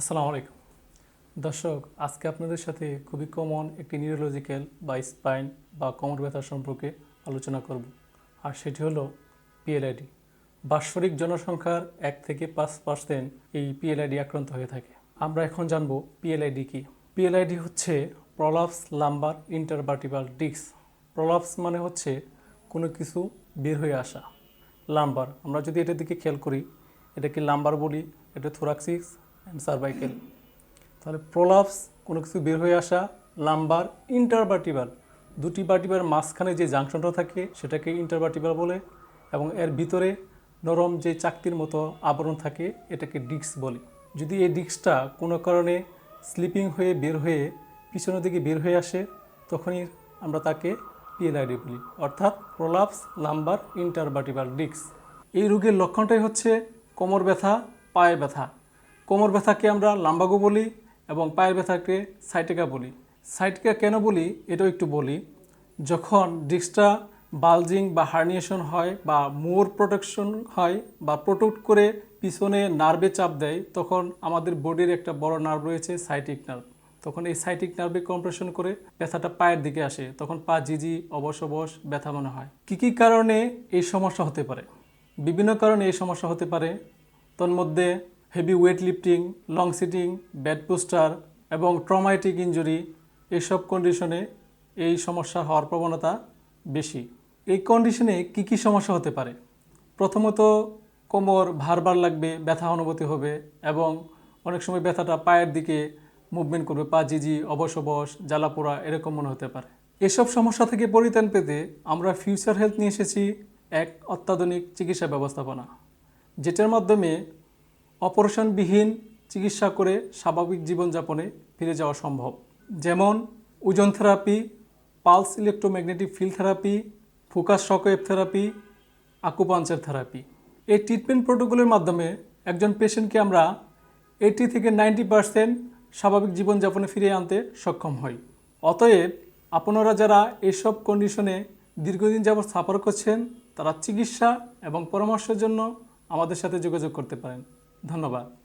আসসালামু আলাইকুম। দর্শক, আজকে আপনাদের সাথে খুবই কমন একটি নিউরোলজিক্যাল বা স্পাইন বা কোমর ব্যথা সম্পর্কে আলোচনা করব। আর সেটি হলো পিএলআইডি বাৎসরিক জনসংখ্যার এক থেকে পাঁচ পার্সেন্ট এই পিএলআইডি আক্রান্ত হয়ে থাকে। আমরা এখন জানব পিএলআইডি কি। পিএলআইডি হচ্ছে prolapse lumbar intervertebral disc prolapse মানে হচ্ছে কোনো কিছু বের হয়ে আসা। লাম্বার আমরা যদি এটার দিকে খেয়াল করি, এটাকে লাম্বার বলি, এটা থোরাক্সিস অ্যান্ড সার্ভাইকেল তাহলে প্রলাপস কোনো কিছু বের হয়ে আসা লাম্বার ইন্টারভার্টিবাল দুটি বার্টিবার মাঝখানে যে জাংশনটা থাকে সেটাকে ইন্টারভার্টিবাল বলে এবং এর ভিতরে নরম যে চাকতির মতো আবরণ থাকে এটাকে ডিস্ক বলে। যদি এই ডিস্কটা কোনো কারণে স্লিপিং হয়ে বের হয়ে পিছনের দিকে বের হয়ে আসে, তখনই আমরা তাকে পিএলআইডি বলি। অর্থাৎ প্রলাপস লাম্বার ইন্টারভার্টিবাল ডিস্ক এই রোগের লক্ষণটাই হচ্ছে কোমর ব্যথা, পায়ে ব্যথা। কোমর ব্যথাকে আমরা লাম্বাগো বলি এবং পায়ের ব্যথাকে সাইটিকা বলি। সাইটিকা কেন বলি? এটাও একটু বলি। যখন ডিস্কটা বালজিং বা হার্নিয়েশন হয় বা মোর প্রোটেকশন হয় বা প্রোটেক্ট করে পিছনে নার্ভে চাপ দেয়, তখন আমাদের বডির একটা বড় নার্ভ রয়েছে, সাইটিক নার্ভ। তখন এই সাইটিক নার্ভে কম্প্রেশন করে ব্যথাটা পায়ের দিকে আসে। তখন পা জিজি, অবশ অবশ, ব্যথা মনে হয়। কী কী কারণে এই সমস্যা হতে পারে? বিভিন্ন কারণে এই সমস্যা হতে পারে। তন্মধ্যে heavy weight lifting long sitting bad posture এবং ট্রমাটিক ইঞ্জুরি এইসব কন্ডিশনে এই সমস্যা হওয়ার প্রবণতা বেশি। এই কন্ডিশনে কি কি সমস্যা হতে পারে? প্রথমত, কোমর ভারবার লাগবে, ব্যথা অনুভূতি হবে এবং অনেক সময় ব্যথাটা পায়ের দিকে মুভমেন্ট করবে, পা জিজি অবশ অবশ জ্বালাপোড়া এরকম মনে হতে পারে। এসব সমস্যা থেকে পরিত্রাণ পেতে আমরা ফিউচার হেলথ নিয়ে এসেছি এক অত্যাধুনিক চিকিৎসা ব্যবস্থাপনা, যেটার মাধ্যমে অপারেশনবিহীন চিকিৎসা করে স্বাভাবিক জীবনযাপনে ফিরে যাওয়া সম্ভব। যেমন, ozone therapy, pulse electromagnetic field therapy, focus shockwave therapy, acupuncture therapy. এই ট্রিটমেন্ট প্রোটোকলের মাধ্যমে একজন পেশেন্টকে আমরা এইটি থেকে নাইনটি পারসেন্ট স্বাভাবিক জীবনযাপনে ফিরিয়ে আনতে সক্ষম হই। অতএব, আপনারা যারা এসব কন্ডিশনে দীর্ঘদিন যাবৎ সাফার করছেন, তারা চিকিৎসা এবং পরামর্শের জন্য আমাদের সাথে যোগাযোগ করতে পারেন। ধন্যবাদ।